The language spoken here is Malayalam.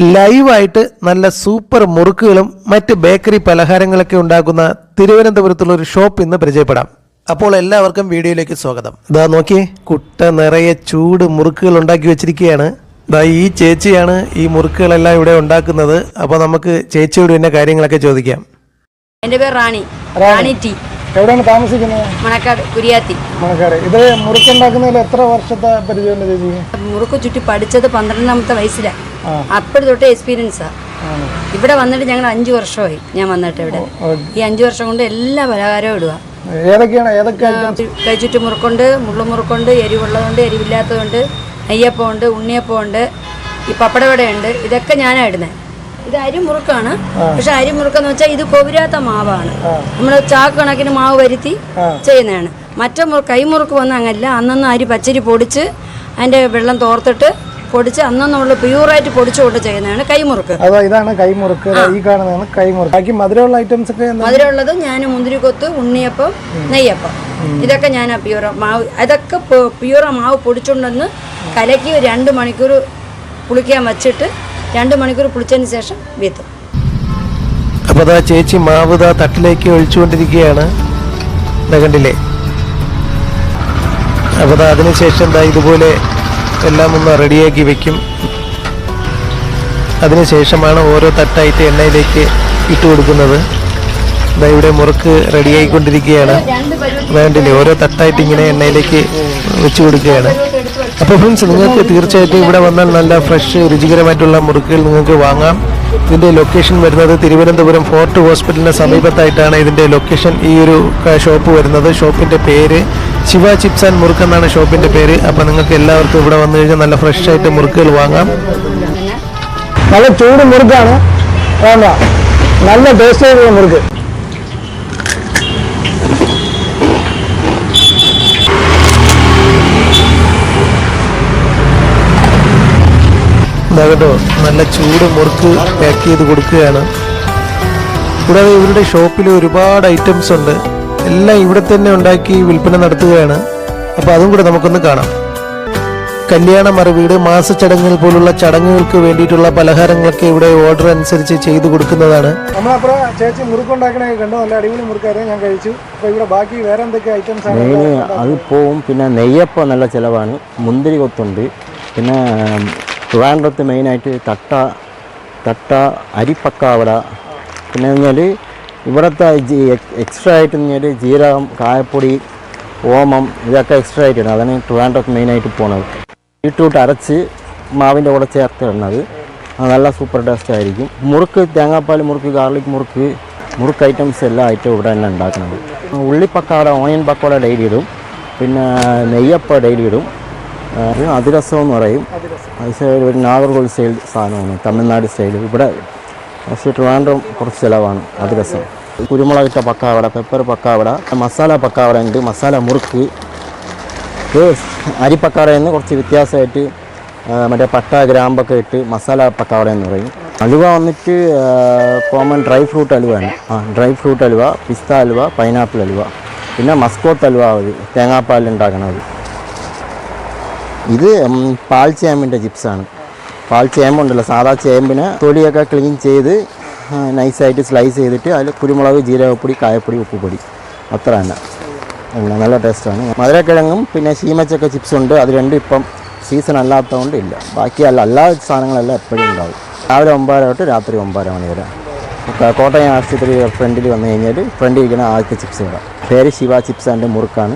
ലൈവായിട്ട് നല്ല സൂപ്പർ മുറുക്കുകളും മറ്റ് ബേക്കറി പലഹാരങ്ങളൊക്കെ ഉണ്ടാക്കുന്ന തിരുവനന്തപുരത്തുള്ള ഒരു ഷോപ്പ് ഇന്ന് പരിചയപ്പെടാം. അപ്പോൾ എല്ലാവർക്കും വീഡിയോയിലേക്ക് സ്വാഗതം. ഇതാ നോക്കിയേ കുട്ട നിറയെ ചൂട് മുറുക്കുകൾ ഉണ്ടാക്കി വെച്ചിരിക്കുകയാണ്. ഇതാ ഈ ചേച്ചിയാണ് ഈ മുറുക്കുകളെല്ലാം ഇവിടെ ഉണ്ടാക്കുന്നത്. അപ്പോൾ നമുക്ക് ചേച്ചിയോട് പിന്നെ കാര്യങ്ങളൊക്കെ ചോദിക്കാം. എന്റെ പേര് റാണി. റാണി. ടി. എവിടെയാണ് താമസിക്കുന്നത്? മണക്കാട് കുരിയാത്തി. മണക്കാട്. ഇത് മുറുക്കുണ്ടാക്കുന്നതിൽ എത്ര വർഷത്തെ പരിചയമുണ്ട് ചേച്ചി? മുറുക്ക് ചുറ്റി പഠിച്ചത് പന്ത്രണ്ടാമത്തെ വയസ്സിലാണ് ആ. അപ്പോൾ തൊട്ട് എക്സ്പീരിയൻസാ ഇവിടെ വന്നിട്ട് ഞങ്ങൾ അഞ്ചു വർഷമായി ഞാൻ വന്നിട്ട് ഇവിടെ. ഈ അഞ്ചു വർഷം കൊണ്ട് എല്ലാ പലഹാരവും ഇടുക ഏതൊക്കെയാണ് ഏതൊക്കെ കൈച്ചുറ്റി മുറുക്കുണ്ട് മുള്ളുമുറുക്കുണ്ട് എരിവുള്ളതുണ്ട് എരിവില്ലാത്തതുണ്ട് നെയ്യപ്പമുണ്ട് ഉണ്ണിയപ്പമുണ്ട് ഈ പപ്പടവടയുണ്ട് ഇതൊക്കെ ഞാനാ ഇടുന്നത് ഇത് അരിമുറുക്കാണ്. പക്ഷെ അരിമുറുക്കെന്ന് വെച്ചാൽ ഇത് കൊവിരാത്ത മാവാണ്. നമ്മൾ ചാക്ക് കണക്കിന് മാവ് വരുത്തി ചെയ്യുന്നതാണ്. മറ്റേ മുറു കൈമുറുക്ക് വന്ന അങ്ങല്ല അന്നന്ന് അരി പച്ചരി പൊടിച്ച് അതിന്റെ വെള്ളം തോർത്തിട്ട് പൊടിച്ച് അന്നന്നുള്ള പ്യൂറായിട്ട് പൊടിച്ചുകൊണ്ട് ചെയ്യുന്നതാണ് കൈമുറുക്ക്. അതോ ഇതാണ് കൈമുറുക്ക്. ഈ കാണുന്നതാണ് കൈമുറുക്ക്. ബാക്കി മധുരമുള്ള ഐറ്റംസ് ഒക്കെ എന്താ? മധുരമുള്ളത് ഞാൻ മുന്തിരിക്കൊത്ത് ഉണ്ണിയപ്പം നെയ്യപ്പം. ഇതൊക്കെ ഞാൻ പ്യൂറ മാവ് അതൊക്കെ പ്യൂറ മാവ് പൊടിച്ചുണ്ടെന്ന് കലക്കി രണ്ട് മണിക്കൂർ പുളിക്കാൻ വച്ചിട്ട് രണ്ട് മണിക്കൂർ പുളിച്ചതിന് ശേഷം വീത്തും. അപ്പോൾ അതാ ചേച്ചി മാവ് ഇതാ തട്ടിലേക്ക് ഒഴിച്ചുകൊണ്ടിരിക്കുകയാണ്. കണ്ടില്ലേ? അപ്പോൾ ദാ അതിനുശേഷം ദാ ഇതുപോലെ എല്ലാം ഒന്ന് റെഡിയാക്കി വെക്കും. അതിനുശേഷമാണ് ഓരോ തട്ടായിട്ട് എണ്ണയിലേക്ക് ഇട്ട് കൊടുക്കുന്നത്. ഇതാ ഇവിടെ മുറുക്ക് റെഡിയായിക്കൊണ്ടിരിക്കുകയാണ്. വേണ്ടില്ലേ? ഓരോ തട്ടായിട്ട് ഇങ്ങനെ എണ്ണയിലേക്ക് വെച്ച് കൊടുക്കുകയാണ്. അപ്പോൾ ഫ്രണ്ട്സ് നിങ്ങൾക്ക് തീർച്ചയായിട്ടും ഇവിടെ വന്നാൽ നല്ല ഫ്രഷ് രുചികരമായിട്ടുള്ള മുറുക്കുകൾ നിങ്ങൾക്ക് വാങ്ങാം. ഇതിന്റെ ലൊക്കേഷൻ വരുന്നത് തിരുവനന്തപുരം ഫോർട്ട് ഹോസ്പിറ്റലിന് സമീപത്തായിട്ടാണ് ഇതിന്റെ ലൊക്കേഷൻ ഈ ഒരു ഷോപ്പ് വരുന്നത്. ഷോപ്പിന്റെ പേര് ശിവ ചിപ്സ് ആൻഡ് മുറുക്ക് എന്നാണ് ഷോപ്പിന്റെ പേര്. അപ്പോൾ നിങ്ങൾക്ക് എല്ലാവർക്കും ഇവിടെ വന്നു കഴിഞ്ഞാൽ നല്ല ഫ്രഷ് ആയിട്ട് മുറുക്കുകൾ വാങ്ങാം. നല്ല ചൂട് മുറുക്കാണ്. വേണ്ട. നല്ല ടേസ്റ്റ് ആയിട്ടുള്ള മുറുക്ക്. കേട്ടോ നല്ല ചൂട് മുറുക്ക് പാക്ക് ചെയ്ത് കൊടുക്കുകയാണ്. കൂടാതെ ഇവരുടെ ഷോപ്പിൽ ഒരുപാട് ഐറ്റംസ് ഉണ്ട്. എല്ലാം ഇവിടെ തന്നെ ഉണ്ടാക്കി വിൽപ്പന നടത്തുകയാണ്. അപ്പോൾ അതും കൂടെ നമുക്കൊന്ന് കാണാം. കല്യാണ മറുവീട് മാസച്ചടങ്ങുകൾ പോലുള്ള ചടങ്ങുകൾക്ക് വേണ്ടിയിട്ടുള്ള പലഹാരങ്ങളൊക്കെ ഇവിടെ ഓർഡർ അനുസരിച്ച് ചെയ്തു കൊടുക്കുന്നതാണ്. നമ്മളപ്പുറം ചേച്ചി മുറുക്ക് ഉണ്ടാക്കണേ കണ്ടു. നല്ല അടിപൊളി മുറുക്കായിരുന്നു. ഞാൻ കഴിച്ചു. അപ്പോൾ ഇവിടെ ബാക്കി വേറെ എന്തൊക്കെ ഐറ്റംസ് ആണ് മെയിന് അത് പോവും. പിന്നെ നെയ്യപ്പം നല്ല ചിലവാണ്. മുന്തിരി കൊത്തുണ്ട്. പിന്നെ ട്രിവാൻഡ്രത്ത് മെയിനായിട്ട് തട്ട തട്ട അരിപ്പക്കാവട. പിന്നെ പറഞ്ഞാൽ ഇവിടുത്തെ എക്സ്ട്രാ ആയിട്ട് കഴിഞ്ഞാൽ ജീരകം കായപ്പൊടി ഓമം ഇതൊക്കെ എക്സ്ട്രാ ആയിട്ടാണ് അതാണ് ട്രിവാൻഡ്രത്ത് മെയിനായിട്ട് പോണത്. ബീട്രൂട്ട് അരച്ച് മാവിന്റെ കൂടെ ചേർത്ത് ഇടുന്നത്. നല്ല സൂപ്പർ ടേസ്റ്റ് ആയിരിക്കും. മുറുക്ക് തേങ്ങാപ്പാൽ മുറുക്ക് ഗാർലിക് മുറുക്ക് മുറുക്ക് ഐറ്റംസ് എല്ലാ ഐറ്റവും ഇവിടെ തന്നെ ഉണ്ടാക്കുന്നത്. ഉള്ളിപ്പക്കാട ഓണിയൻ പക്കോട ഡെയിലി ഇടും. പിന്നെ നെയ്യപ്പ ഡെയിലി ഇടും. അതിരസം എന്ന് പറയും. ഒരു നാഗർകോൾ സ്റ്റൈൽ സാധനമാണ്. തമിഴ്നാട് സ്റ്റൈൽ ഇവിടെ പക്ഷേ ട്രിവാൻഡ്രം കുറച്ച് ചിലവാണ് അതിരസം. കുരുമുളകിട്ട പക്കാവട പെപ്പർ പക്കാവട മസാല പക്കാവട ഉണ്ട് മസാല മുറുക്ക് ഇത് പക്കാവട നിന്ന് കുറച്ച് വ്യത്യാസമായിട്ട് മറ്റേ പട്ട ഗ്രാമ്പൊക്കെ ഇട്ട് മസാല പക്കാവട എന്ന് പറയും. അലുവ വന്നിട്ട് കോമൺ ഡ്രൈ ഫ്രൂട്ട് അലുവയാണ്. ആ ഡ്രൈ ഫ്രൂട്ട് അലുവ പിസ്ത അലുവ പൈനാപ്പിൾ അലുവ. പിന്നെ മസ്കോട്ട് അലുവ അത് തേങ്ങാപ്പാലിൽ ഉണ്ടാക്കണത്. ഇത് പാൽ ചേമ്പിന്റെ ചിപ്സാണ് പാൽ ചേമ്പുണ്ടല്ലോ സാധാ ചേമ്പിനെ തൊലിയൊക്കെ ക്ലീൻ ചെയ്ത് നൈസായിട്ട് സ്ലൈസ് ചെയ്തിട്ട് അതിൽ കുരുമുളക് ജീരകപ്പൊടി കായപ്പൊടി ഉപ്പുപൊടി. അത്ര തന്നെ നല്ല ടേസ്റ്റാണ് മധുരക്കിഴങ്ങും പിന്നെ ശീമച്ചക്ക ചിപ്സ് ഉണ്ട്. അത് രണ്ടും ഇപ്പം സീസൺ അല്ലാത്തതുകൊണ്ട് ഇല്ല. ബാക്കി അല്ല എല്ലാ സാധനങ്ങളെല്ലാം എപ്പോഴും ഉണ്ടാവും. രാവിലെ ഒമ്പതര തൊട്ട് രാത്രി ഒമ്പതര മണി വരെ. കോട്ടയം ആശുപത്രി ഫ്രണ്ടിൽ വന്നു കഴിഞ്ഞാൽ ഫ്രണ്ടിൽ ഇരിക്കുന്ന ആദ്യത്തെ ചിപ്സ് ഇടാം പേര് ശിവ ചിപ്സ് ആൻഡ് മുറുക്കാണ്.